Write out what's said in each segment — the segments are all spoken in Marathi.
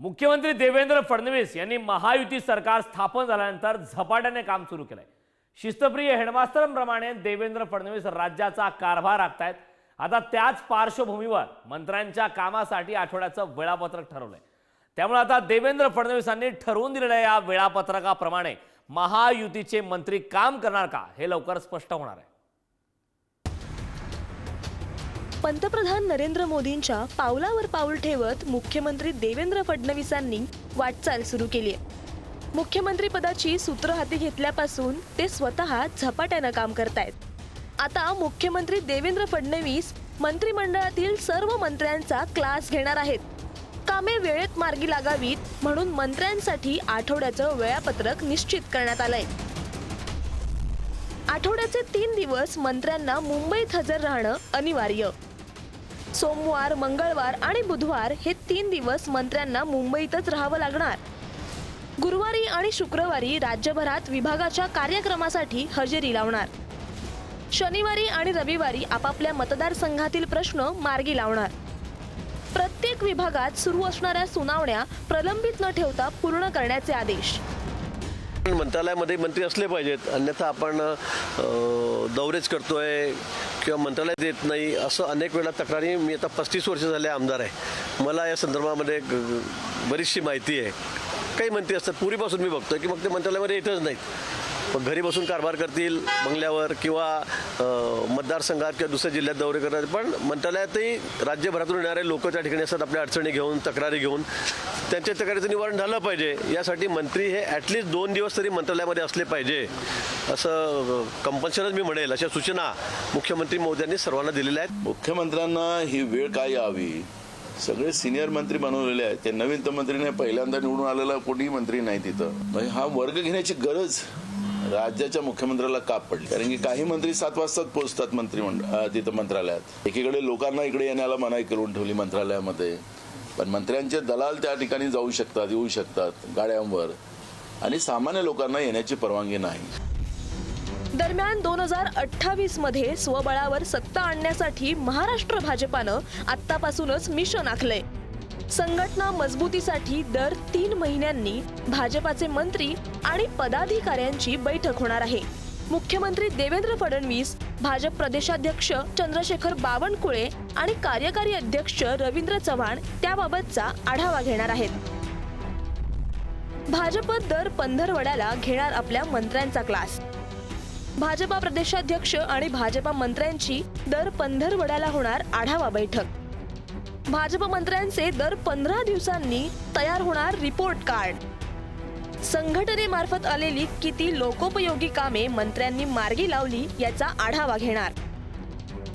मुख्यमंत्री देवेंद्र फडणवीस यांनी महायुती सरकार स्थापन झाल्यानंतर झपाट्याने काम सुरू केलंय. शिस्तप्रिय हेडमास्तरांप्रमाणे देवेंद्र फडणवीस राज्याचा कारभार राखतायत आता त्याच पार्श्वभूमीवर मंत्र्यांच्या कामासाठी आठवड्याचं वेळापत्रक ठरवलंय. त्यामुळे आता देवेंद्र फडणवीसांनी ठरवून दिलेल्या या वेळापत्रकाप्रमाणे महायुतीचे मंत्री काम करणार का हे लवकर स्पष्ट होणार आहे. पंतप्रधान नरेंद्र मोदींच्या पावलावर पाऊल ठेवत मुख्यमंत्री देवेंद्र फडणवीसांनी वाटचाल सुरू केली आहे. मुख्यमंत्री पदाची सूत्र हाती घेतल्यापासून ते स्वतः झपाट्यानं काम करतायत. आता मुख्यमंत्री देवेंद्र फडणवीस मंत्रिमंडळातील सर्व मंत्र्यांचा क्लास घेणार आहेत. कामे वेळेत मार्गी लागावीत म्हणून मंत्र्यांसाठी आठवड्याचं वेळापत्रक निश्चित करण्यात आलंय. आठवड्याचे तीन दिवस मंत्र्यांना मुंबईत हजर राहणं अनिवार्य. सोमवार मंगळवार आणि बुधवार हे तीन दिवस मंत्र्यांना मुंबईतच राहावं लागणार. गुरुवारी आणि शुक्रवारी राज्यभरात विभागाच्या कार्यक्रमासाठी हजेरी लावणार. शनिवारी आणि रविवारी आपापल्या मतदारसंघातील प्रश्न मार्गी लावणार. प्रत्येक विभागात सुरू असणाऱ्या सुनावण्या प्रलंबित न ठेवता पूर्ण करण्याचे आदेश. मंत्रालयामध्ये मंत्री असले पाहिजेत. अन्यथा आपण दौरेच करतोय किंवा मंत्रालयात येत नाही असं अनेक वेळा तक्रारी मी आता पस्तीस वर्ष झाले आमदार आहे. मला या संदर्भामध्ये बरीचशी माहिती आहे. काही मंत्री असतात पूर्वीपासून मी बघतोय की मग ते मंत्रालयामध्ये येतच नाहीत. घरी बसून कारभार करतील बंगल्यावर किंवा मतदारसंघात किंवा दुसऱ्या जिल्ह्यात दौरे करतात पण मंत्रालयातही राज्यभरातून येणारे लोक त्या ठिकाणी असतात आपल्या अडचणी घेऊन तक्रारी घेऊन. त्यांच्या तक्रारीचं निवारण झालं पाहिजे. यासाठी मंत्री हे ॲटलिस्ट दोन दिवस तरी मंत्रालयामध्ये असले पाहिजे. असं कंपल्शनच मी म्हणेल अशा सूचना मुख्यमंत्री मोद्यांनी सर्वांना दिलेल्या आहेत. मुख्यमंत्र्यांना ही वेळ काय यावी? सगळे सिनियर मंत्री बनवलेले आहेत. ते नवीन तर मंत्री नाही पहिल्यांदा निवडून आलेला कोणीही मंत्री नाही तिथं. हा वर्ग घेण्याची गरज राज्याच्या मुख्यमंत्र्याला काप पडली. कारण की काही मंत्री सात वाजताच पोहोचतात मंत्रिमंडळ तिथं मंत्रालयात. एकीकडे लोकांना इकडे येण्याला मनाई करून ठेवली मंत्रालयामध्ये. पण मंत्र्यांचे दलाल त्या ठिकाणी जाऊ शकतात येऊ शकतात गाड्यांवर. आणि सामान्य लोकांना येण्याची परवानगी नाही. दरम्यान दोन हजार अठ्ठावीसमध्ये स्वबळावर सत्ता आणण्यासाठी महाराष्ट्र भाजपानं आत्तापासूनच मिशन आखलंय. संघटना मजबूतीसाठी दर तीन महिन्यांनी भाजपाचे मंत्री आणि पदाधिकाऱ्यांची बैठक होणार आहे. मुख्यमंत्री देवेंद्र फडणवीस भाजप प्रदेशाध्यक्ष चंद्रशेखर बावनकुळे आणि कार्यकारी अध्यक्ष रवींद्र चव्हाण त्याबाबतचा आढावा घेणार आहेत. भाजप दर पंधरवड्याला घेणार आपल्या मंत्र्यांचा क्लास. भाजपा प्रदेशाध्यक्ष आणि भाजपा मंत्र्यांची दर पंधरवड्याला होणार आढावा बैठक. भाजप मंत्र्यांचे दर पंधरा दिवसांनी तयार होणार रिपोर्ट कार्ड संघटनेमार्फत आलेली किती लोकोपयोगी कामे मंत्र्यांनी मार्गी लावली याचा आढावा घेणार.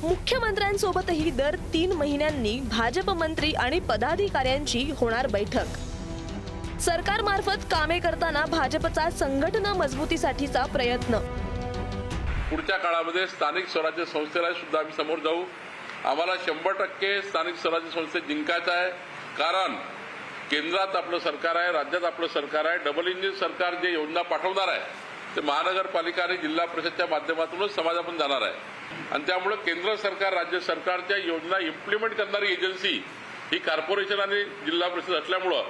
मुख्यमंत्र्यांसोबतही दर तीन महिन्यांनी भाजप मंत्री आणि पदाधिकाऱ्यांची होणार बैठक. सरकारमार्फत कामे करताना भाजपचा संघटना मजबूतीसाठीचा प्रयत्न. पुढच्या काळामध्ये स्थानिक स्वराज्य संस्थेला सुद्धा आम्ही समोर जाऊ. आम्हाला शंभर टक्के स्थानिक स्वराज्य संस्थेत जिंकायचं आहे. कारण केंद्रात आपलं सरकार आहे राज्यात आपलं सरकार आहे डबल इंजिन सरकार जे योजना पाठवणार आहे ते महानगरपालिका आणि जिल्हा परिषदच्या माध्यमातूनच समाजापर्यंत जाणार आहे. आणि त्यामुळे केंद्र सरकार राज्य सरकारच्या योजना इम्प्लिमेंट करणारी एजन्सी ही कॉर्पोरेशन आणि जिल्हा परिषद असल्यामुळं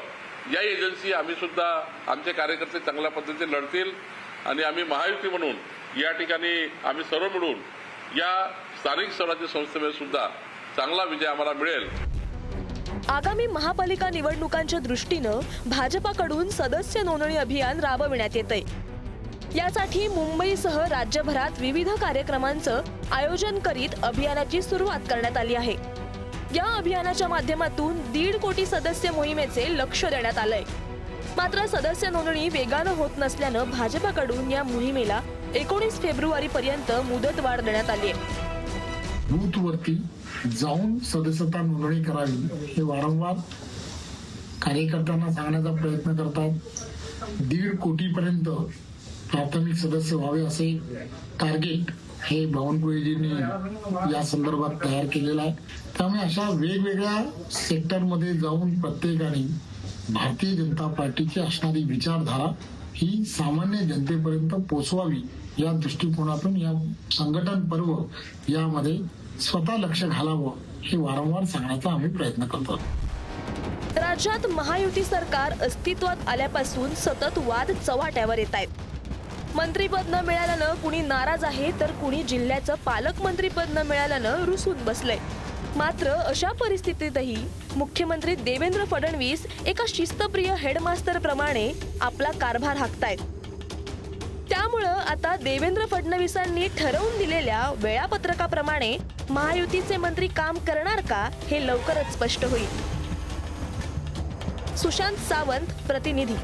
या एजन्सी आम्ही सुद्धा आमचे कार्यकर्ते चांगल्या पद्धतीने लढतील. आणि आम्ही महायुती म्हणून या ठिकाणी आम्ही सर्व मिळून या स्थानिक स्वराज्य संस्थेमध्ये सुद्धा चांगला विजय आम्हाला मिळेल. आगामी महापालिका निवडणुकांच्या दृष्टीनं भाजपाकडून सदस्य नोंदणी अभियान राबविण्यात येतंय. यासाठी मुंबईसह राज्यभरात विविध कार्यक्रमांचं आयोजन करीत अभियानाची सुरुवात करण्यात आली आहे. या अभियानाच्या माध्यमातून दीड कोटी सदस्य मोहिमेचे लक्ष देण्यात आलंय. मात्र सदस्य नोंदणी वेगानं होत नसल्यानं भाजपाकडून या मोहिमेला एकोणीस फेब्रुवारी पर्यंत मुदतवाढ देण्यात आली आहे. बूथवरती जाऊन सदस्यता नोंदणी करावी हे वारंवार कार्यकर्त्यांना सांगण्याचा प्रयत्न करतात. दीड कोटीपर्यंत प्राथमिक सदस्य व्हावे असे टार्गेट हे बावनकुळेजींनी या संदर्भात तयार केलेलं आहे. त्यामुळे अशा वेगवेगळ्या सेक्टरमध्ये जाऊन प्रत्येकाने भारतीय जनता पार्टीची असणारी विचारधारा ही सामान्य जनतेपर्यंत पोचवावी या दृष्टिकोनातून या संघटन पर्व यामध्ये स्वतः लक्ष घालावं हे वारंवार सांगण्याचा आम्ही प्रयत्न करतो. राज्यात महायुती सरकार अस्तित्वात आल्यापासून सतत वाद चव्हाट्यावर येत आहेत. मंत्रीपद न मिळाल्यानं कुणी नाराज आहे तर कुणी जिल्ह्याचं पालकमंत्रीपद न मिळाल्यानं रुसून बसलंय. मात्र अशा परिस्थितीतही मुख्यमंत्री देवेंद्र फडणवीस एका शिस्तप्रिय हेडमास्टर प्रमाणे आपला कारभार हाकतायत. त्यामुळं आता देवेंद्र फडणवीसांनी ठरवून दिलेल्या वेळापत्रकाप्रमाणे महायुतीचे मंत्री काम करणार का हे लवकरच स्पष्ट होईल. सुशांत सावंत प्रतिनिधी.